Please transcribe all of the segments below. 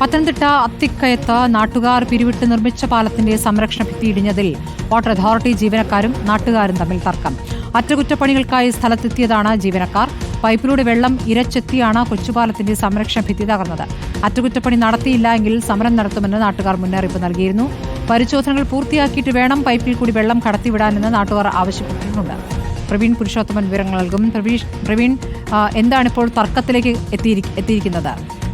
പത്തനംതിട്ട അത്തിക്കയത്ത് നാട്ടുകാർ പിരിവിട്ട് നിർമ്മിച്ച പാലത്തിന്റെ സംരക്ഷണ ഭിത്തി ഇടിഞ്ഞതിൽ വാട്ടർ അതോറിറ്റി ജീവനക്കാരും നാട്ടുകാരും തമ്മിൽ തർക്കം. അറ്റകുറ്റപ്പണികൾക്കായി സ്ഥലത്തെത്തിയതാണ് ജീവനക്കാർ. പൈപ്പിലൂടെ വെള്ളം ഇരച്ചെത്തിയാണ് കൊച്ചുപാലത്തിന്റെ സംരക്ഷണ ഭിത്തി തകർന്നത്. അറ്റകുറ്റപ്പണി നടത്തിയില്ല എങ്കിൽ സമരം നടത്തുമെന്ന് നാട്ടുകാർ മുന്നറിയിപ്പ് നൽകിയിരുന്നു. പരിശോധനകൾ പൂർത്തിയാക്കിയിട്ട് വേണം പൈപ്പിൽ കൂടി വെള്ളം കടത്തിവിടാനെന്ന് നാട്ടുകാർ ആവശ്യപ്പെട്ടിട്ടുണ്ട്. പ്രവീൺ പുരുഷോത്തമൻ വിവരങ്ങൾ നൽകും. പ്രവീൺ എന്താണ് ഇപ്പോൾ തർക്കത്തിലേക്ക് എത്തിയിരി- എത്തിയിരിക്കുന്നത്?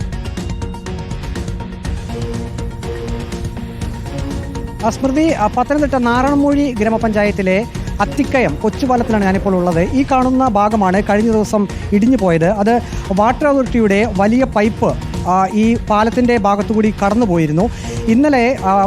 സ്മൃതി പത്തനംതിട്ട നാരായണമൂഴി ഗ്രാമപഞ്ചായത്തിലെ അത്തിക്കയം കൊച്ചുപാലത്തിലാണ് ഞാനിപ്പോൾ ഉള്ളത്. ഈ കാണുന്ന ഭാഗമാണ് കഴിഞ്ഞ ദിവസം ഇടിഞ്ഞു പോയത്. അത് വാട്ടർ അതോറിറ്റിയുടെ വലിയ പൈപ്പ് ഈ പാലത്തിന്റെ ഭാഗത്തുകൂടി കടന്നുപോയിരുന്നു. ഇന്നലെ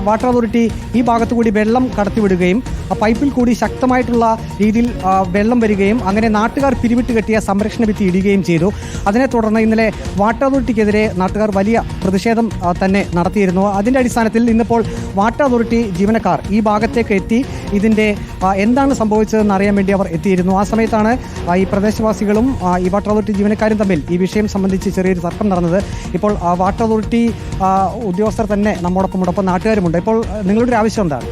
വാട്ടർ അതോറിറ്റി ഈ ഭാഗത്തുകൂടി വെള്ളം കടത്തിവിടുകയും പൈപ്പിൽ കൂടി ശക്തമായിട്ടുള്ള രീതിയിൽ വെള്ളം വരികയും അങ്ങനെ നാട്ടുകാർ പിരിവിട്ട് കെട്ടിയ സംരക്ഷണ ഭിത്തി ഇടുകയും ചെയ്തു. അതിനെ തുടർന്ന് ഇന്നലെ വാട്ടർ അതോറിറ്റിക്കെതിരെ നാട്ടുകാർ വലിയ പ്രതിഷേധം തന്നെ നടത്തിയിരുന്നു. അതിന്റെ അടിസ്ഥാനത്തിൽ ഇന്നിപ്പോൾ വാട്ടർ അതോറിറ്റി ജീവനക്കാർ ഈ ഭാഗത്തേക്ക് എത്തി. ഇതിന്റെ എന്താണ് സംഭവിച്ചതെന്ന് അറിയാൻ വേണ്ടി അവർ എത്തിയിരുന്നു. ആ സമയത്താണ് ഈ പ്രദേശവാസികളും ഈ വാട്ടർ അതോറിറ്റി ജീവനക്കാരും തമ്മിൽ ഈ വിഷയം സംബന്ധിച്ച് ചെറിയൊരു തർക്കം നടന്നത്. ഇപ്പോൾ വാട്ടർ അതോറിറ്റി ഉദ്യോഗസ്ഥർ തന്നെ നമ്മോടൊപ്പം ഉണ്ട്. ഒപ്പം നാട്ടുകാരുമുണ്ട്. ഇപ്പോൾ നിങ്ങളുടെ ആവശ്യം എന്താണ്?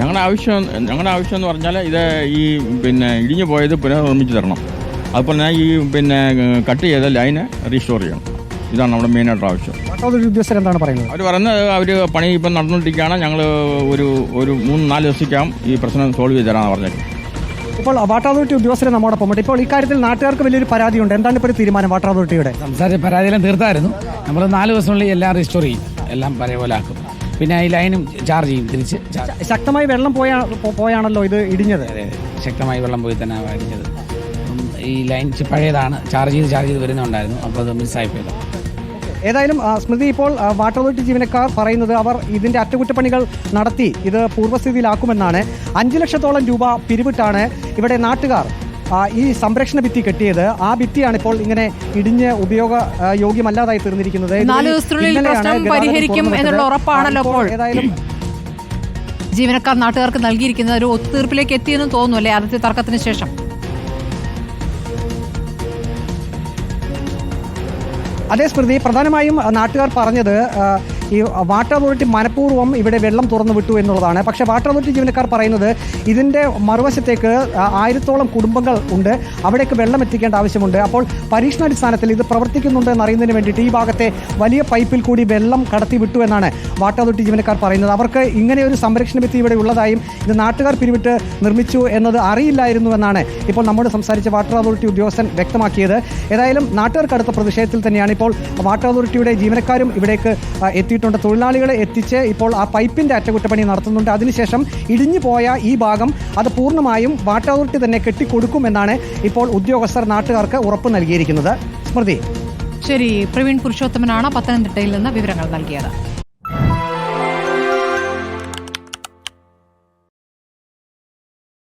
ഞങ്ങളുടെ ആവശ്യം ഞങ്ങളുടെ ആവശ്യം എന്ന് പറഞ്ഞാൽ ഇത് ഈ പിന്നെ ഇടിഞ്ഞു പോയത് പുനർനിർമ്മിച്ച് തരണം. അതുപോലെ തന്നെ ഈ പിന്നെ കട്ട് ചെയ്ത ലൈന് റീസ്റ്റോർ ചെയ്യണം. ഇതാണ് നമ്മുടെ മെയിനായിട്ട് ആവശ്യം. വാട്ടർ അതോറിറ്റി ഉദ്യോഗസ്ഥർ എന്താണ് പറയുന്നത്? അവർ പറയുന്നത് അവർ പണി ഇപ്പം നടന്നുകൊണ്ടിരിക്കുകയാണ്. ഞങ്ങൾ ഒരു ഒരു മൂന്ന് നാല് ദിവസത്തേക്കാം ഈ പ്രശ്നം സോൾവ് ചെയ്ത് തരാമെന്ന് പറഞ്ഞത്. ഇപ്പോൾ വാട്ടർ അതോറിറ്റി ഉദ്യോഗസ്ഥരെ നമ്മോടൊപ്പം ഉണ്ട്. ഇപ്പോൾ ഇക്കാര്യത്തിൽ നാട്ടുകാർക്ക് വലിയൊരു പരാതിയുണ്ട്. എന്താണ് ഇപ്പോൾ ഒരു തീരുമാനം വാട്ടർ അതോറിറ്റിയുടെ സംസാരിച്ച പരാതിയെല്ലാം തീർത്തായിരുന്നു. നമ്മൾ നാല് ദിവസത്തിനുള്ളിൽ എല്ലാം റിസ്റ്റോർ ചെയ്യും. എല്ലാം പഴയ പോലെ ആക്കും. പിന്നെ ഈ ലൈനും ചാർജ് ചെയ്യും. തിരിച്ച് ശക്തമായി വെള്ളം പോയാ പോയാണല്ലോ ഇത് ഇടിഞ്ഞത്? അതെ, അതെ. ശക്തമായി വെള്ളം പോയി തന്നെ ഇടിഞ്ഞത്. ഈ ലൈൻ പഴയതാണ്. ചാർജ് ചെയ്ത് ചാർജ് ചെയ്ത് വരുന്നുണ്ടായിരുന്നു അപ്പോൾ അത് മിസ്സായി പോയത് ഏതായാലും സ്മൃതി ഇപ്പോൾ വാട്ടർ അതോറിറ്റി ജീവനക്കാർ പറയുന്നത് അവർ ഇതിന്റെ അറ്റകുറ്റപ്പണികൾ നടത്തി ഇത് പൂർവസ്ഥിതിയിലാക്കുമെന്നാണ് അഞ്ചു ലക്ഷത്തോളം രൂപ പിരിവിട്ടാണ് ഇവിടെ നാട്ടുകാർ ഈ സംരക്ഷണ ഭിത്തി കെട്ടിയത്. ആ ഭിത്തിയാണ് ഇപ്പോൾ ഇങ്ങനെ ഇടിഞ്ഞ് ഉപയോഗ യോഗ്യമല്ലാതായി തീർന്നിരിക്കുന്നത്. പരിഹരിക്കും എന്നുള്ള ഉറപ്പാണല്ലോ ഏതായാലും ജീവനക്കാർ നാട്ടുകാർക്ക് നൽകിയിരിക്കുന്ന ഒരു ഒത്തുതീർപ്പിലേക്ക് എത്തിയെന്ന് തോന്നുന്നു അല്ലേ? ആദ്യത്തെ തർക്കത്തിന് ശേഷം. അതേ സ്മൃതി പ്രധാനമായും നാട്ടുകാർ പറഞ്ഞത് ഈ വാട്ടർ അതോറിറ്റി മനഃപൂർവം ഇവിടെ വെള്ളം തുറന്നു വിട്ടു എന്നുള്ളതാണ്. പക്ഷേ വാട്ടർ അതോറിറ്റി ജീവനക്കാർ പറയുന്നത് ഇതിന്റെ മറുവശത്തേക്ക് ആയിരത്തോളം കുടുംബങ്ങൾ ഉണ്ട്. അവിടേക്ക് വെള്ളം എത്തിക്കേണ്ട ആവശ്യമുണ്ട്. അപ്പോൾ പരീക്ഷണാടിസ്ഥാനത്തിൽ ഇത് പ്രവർത്തിക്കുന്നുണ്ട് എന്നറിയുന്നതിന് വേണ്ടിയിട്ട് ഈ ഭാഗത്തെ വലിയ പൈപ്പിൽ കൂടി വെള്ളം കടത്തി വിട്ടു എന്നാണ് വാട്ടർ അതോറിറ്റി ജീവനക്കാർ പറയുന്നത്. അവർക്ക് ഇങ്ങനെ ഒരു സംരക്ഷണ ഭിത്തി ഇവിടെ ഉള്ളതായും ഇത് നാട്ടുകാർ പിരിവിട്ട് നിർമ്മിച്ചു എന്നത് അറിയില്ലായിരുന്നു എന്നാണ് ഇപ്പോൾ നമ്മോട് സംസാരിച്ച വാട്ടർ അതോറിറ്റി ഉദ്യോഗസ്ഥൻ വ്യക്തമാക്കിയത്. ഏതായാലും നാട്ടുകാർക്ക് അടുത്ത പ്രതിഷേധത്തിൽ തന്നെയാണ് ഇപ്പോൾ വാട്ടർ അതോറിറ്റിയുടെ ജീവനക്കാരും ഇവിടേക്ക് ആ, എത്തിയിട്ടുണ്ട് തൊഴിലാളികളെ എത്തിച്ച് ഇപ്പോൾ ആ പൈപ്പിന്റെ അറ്റകുറ്റപ്പണി നടത്തുന്നുണ്ട്. അതിനുശേഷം ഇടിഞ്ഞു പോയ ഈ ഭാഗം അത് പൂർണമായും വാട്ടർ അതോറിറ്റി തന്നെ കെട്ടിക്കൊടുക്കുമെന്നാണ് ഇപ്പോൾ ഉദ്യോഗസ്ഥർ നാട്ടുകാർക്ക് ഉറപ്പ് നൽകിയിരിക്കുന്നത്. സ്മൃതി. ശരി പ്രവീൺ പുരുഷോത്തമനാണ് പത്തനംതിട്ടയിൽ നിന്ന് വിവരങ്ങൾ നൽകിയത്.